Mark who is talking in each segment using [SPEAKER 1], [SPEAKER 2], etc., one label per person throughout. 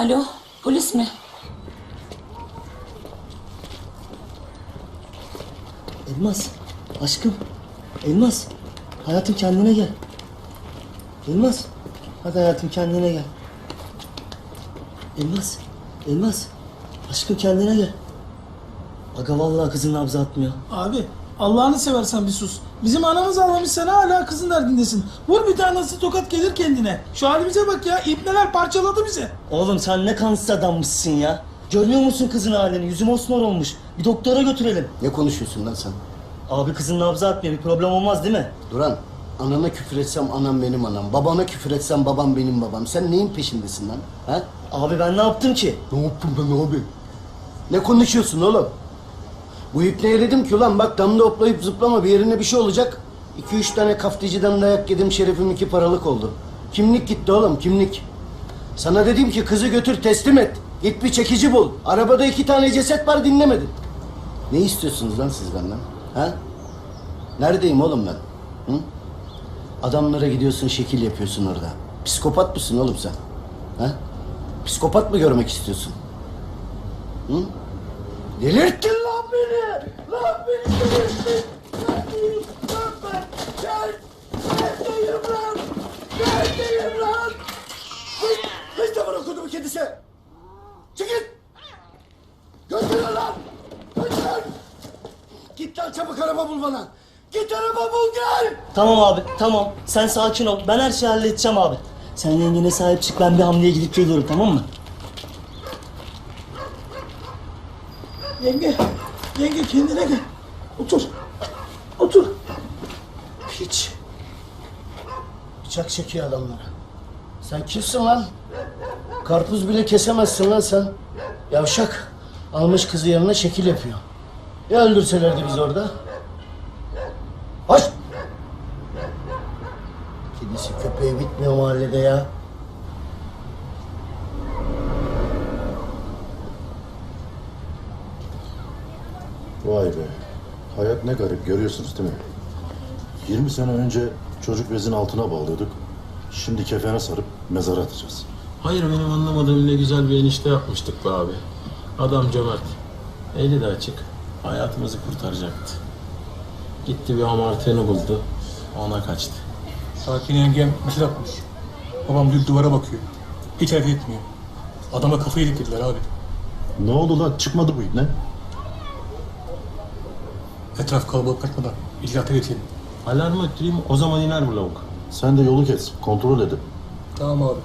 [SPEAKER 1] Alo, polis mi?
[SPEAKER 2] Elmas, aşkım. Elmas, hayatım kendine gel. Elmas, hadi hayatım kendine gel. Elmas, Elmas, aşkım kendine gel. Aga vallahi kızın nabzı atmıyor.
[SPEAKER 3] Abi Allah'ını seversen bir sus. Bizim anamız ağlamış sen hala kızın derdindesin. Vur bir tanesi tokat gelir kendine. Şu halimize bak ya ibneler parçaladı bizi.
[SPEAKER 2] Oğlum sen ne kansız adammışsın ya. Görmüyor musun kızın halini? Yüzü mosmor olmuş. Bir doktora götürelim.
[SPEAKER 4] Ne konuşuyorsun lan sen?
[SPEAKER 2] Abi kızın nabzı atmıyor. Bir problem olmaz değil mi?
[SPEAKER 4] Duran, anana küfür etsem anam benim anam. Babana küfür etsem babam benim babam. Sen neyin peşindesin lan? Ha?
[SPEAKER 2] Abi ben ne yaptım ki?
[SPEAKER 4] Ne yaptın ben abi? Ne konuşuyorsun oğlum? Bu ipne eledim ki ulan bak damda hoplayıp zıplama bir yerine bir şey olacak. İki üç tane kafticiden dayak yedim şerefim iki paralık oldu. Kimlik gitti oğlum kimlik. Sana dedim ki kızı götür teslim et. Git bir çekici bul. Arabada iki tane ceset var dinlemedin. Ne istiyorsunuz lan siz benden? Ha? Neredeyim oğlum ben? Hı? Adamlara gidiyorsun şekil yapıyorsun orada. Psikopat mısın oğlum sen? Ha? Psikopat mı görmek istiyorsun? Hı? Delirttin lan beni! Lan beni delirttin! Neredeyim lan ben? Gel! Neredeyim lan? Neredeyim lan? Hiç, de bırakıldı bu kedisi! Çekil! Götür lan! Götür! Git lan çabuk araba bul bana! Git araba bul gel!
[SPEAKER 2] Tamam abi, tamam. Sen sakin ol. Ben her şeyi halledeceğim abi. Sen yengene sahip çık. Ben bir hamleye gidip geliyorum tamam mı?
[SPEAKER 3] Yenge, yenge kendine gel. Otur. Otur.
[SPEAKER 4] Hiç. Bıçak çekiyor adamlara. Sen kimsin lan? Karpuz bile kesemezsin lan sen. Yavşak. Almış kızı yanına şekil yapıyor. Ya öldürselerdi biz orada? Hoş! Kedisi köpeği bitmiyor mahallede ya.
[SPEAKER 5] Vay be. Hayat ne garip görüyorsunuz değil mi? 20 sene önce çocuk bezin altına bağlıyorduk. Şimdi kefene sarıp mezara atacağız.
[SPEAKER 6] Hayır benim anlamadığım ne güzel bir enişte yapmıştık be abi. Adam cömert. Eli de açık. Hayatımızı kurtaracaktı. Gitti bir amarteni buldu. Ona kaçtı.
[SPEAKER 7] Sakin yengem mesaj atmış. Babam düz duvara bakıyor. Hiç hareket etmiyor. Adama kafayı yedirdiler abi.
[SPEAKER 5] Ne oldu lan? Çıkmadı bu ne?
[SPEAKER 7] Etraf kalabalık kaçmadan icraata geçelim.
[SPEAKER 6] Alarmı öttüreyim o zaman iner bu lavuk.
[SPEAKER 5] Sen de yolu kes. Kontrol edin.
[SPEAKER 7] Tamam abi.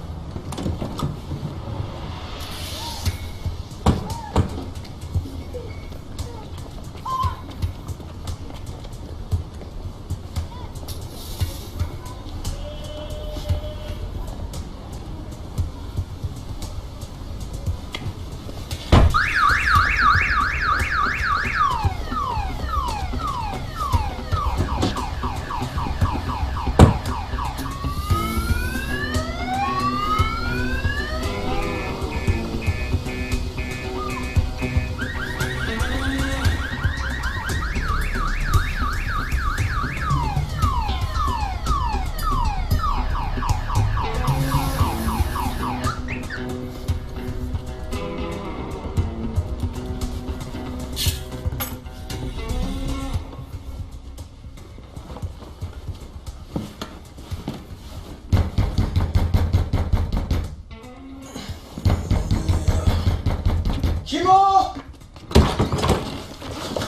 [SPEAKER 3] Kim o?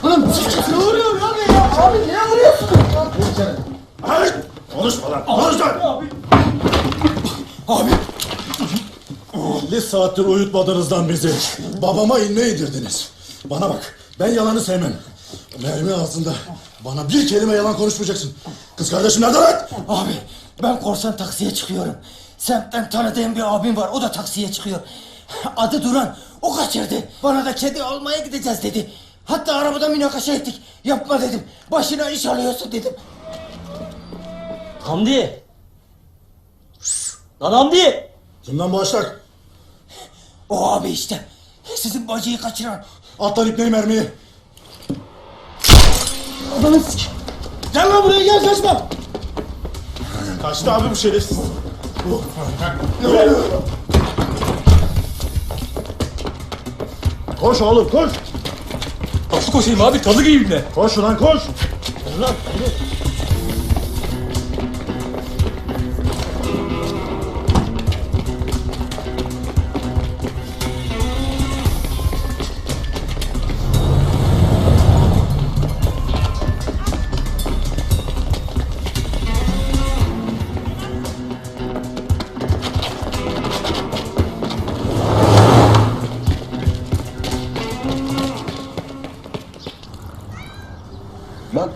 [SPEAKER 3] Oğlum ne vuruyor lan ya? Abi niye vuruyorsun?
[SPEAKER 5] Konuşma lan! Konuşma!
[SPEAKER 7] Abi
[SPEAKER 5] 50 saattir uyutmadınız bizi. Babama inme indirdiniz. Bana bak, ben yalanı sevmem. Mermi ağzında. Bana bir kelime yalan konuşmayacaksın. Kız kardeşim nerede lan?
[SPEAKER 8] Abi ben korsan taksiye çıkıyorum. Semtten tanıdığım bir abim var o da taksiye çıkıyor. Adı Duran o kaçırdı. Bana da kedi almaya gideceğiz dedi. Hatta arabada münakaşa ettik. Yapma dedim. Başına iş alıyorsun dedim.
[SPEAKER 2] Hamdi! Lan Hamdi!
[SPEAKER 5] Kimden başlak?
[SPEAKER 8] O abi işte. Sizin bacıyı kaçıran.
[SPEAKER 5] Atlan ipneyi mermiyi.
[SPEAKER 3] Gel lan buraya gel kaçma.
[SPEAKER 5] Kaçtı abi bu şerefsiz. Koş oğlum koş.
[SPEAKER 7] Nasıl koşayım abi? Tadı giyeyim de.
[SPEAKER 5] Koş ulan koş.
[SPEAKER 2] Lan
[SPEAKER 4] Bak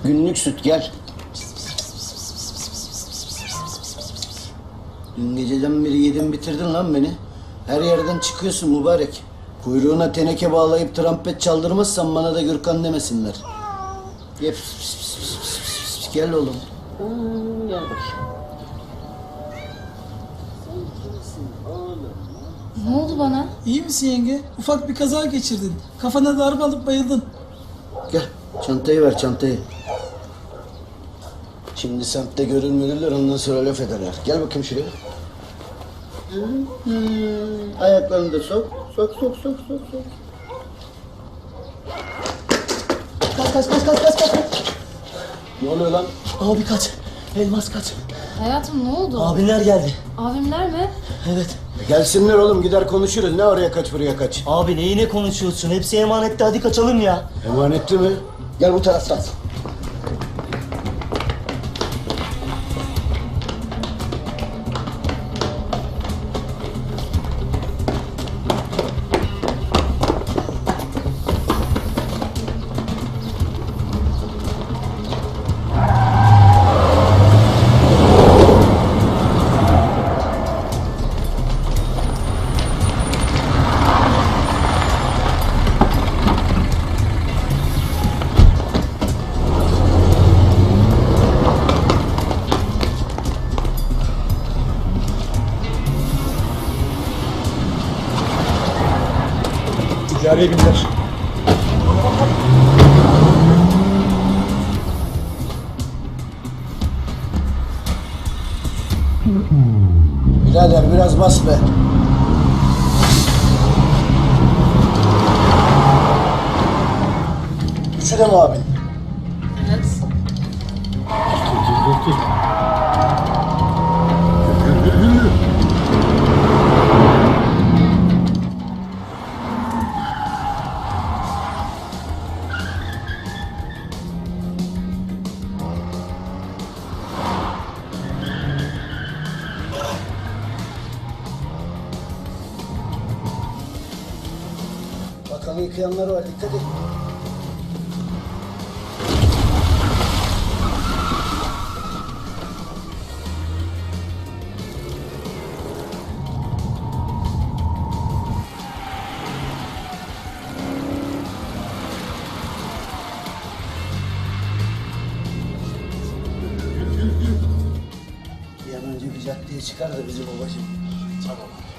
[SPEAKER 4] günlük süt gel. Dün geceden beri yedin bitirdin lan beni. Her yerden çıkıyorsun mübarek. Kuyruğuna teneke bağlayıp trompet çaldırmazsan bana da Gürkan demesinler. Gel, pis, pis, pis, pis, pis, pis, pis. gel oğlum.
[SPEAKER 1] Ne oldu bana?
[SPEAKER 3] İyi misin yenge? Ufak bir kaza geçirdin. Kafana darbe alıp bayıldın.
[SPEAKER 4] Gel çantayı ver çantayı. Şimdi semtte görür mürürler ondan sonra laf ederler. Gel bakayım şuraya. Ayaklarını da sok. Sok sok sok sok sok.
[SPEAKER 2] kaç kaç kaç kaç kaç kaç.
[SPEAKER 4] Ne oluyor lan?
[SPEAKER 2] Abi kaç. Elmas kaç.
[SPEAKER 1] Hayatım ne oldu?
[SPEAKER 2] Abinler geldi.
[SPEAKER 1] Abimler mi?
[SPEAKER 2] Evet.
[SPEAKER 4] Gelsinler oğlum gider konuşuruz. Ne oraya kaç buraya kaç.
[SPEAKER 2] Abi neyine konuşuyorsun? Hepsi emanetti hadi kaçalım ya.
[SPEAKER 4] Emanetli mi? Ya lucharás tanto. Taraftan.
[SPEAKER 7] İdareye binler.
[SPEAKER 4] Birader biraz bas be. Üçü de mi abin? Bakalım yıkayanlar var dikkat et. Bir an önce bir caddeye çıkar da bizi babacığım. Tamam.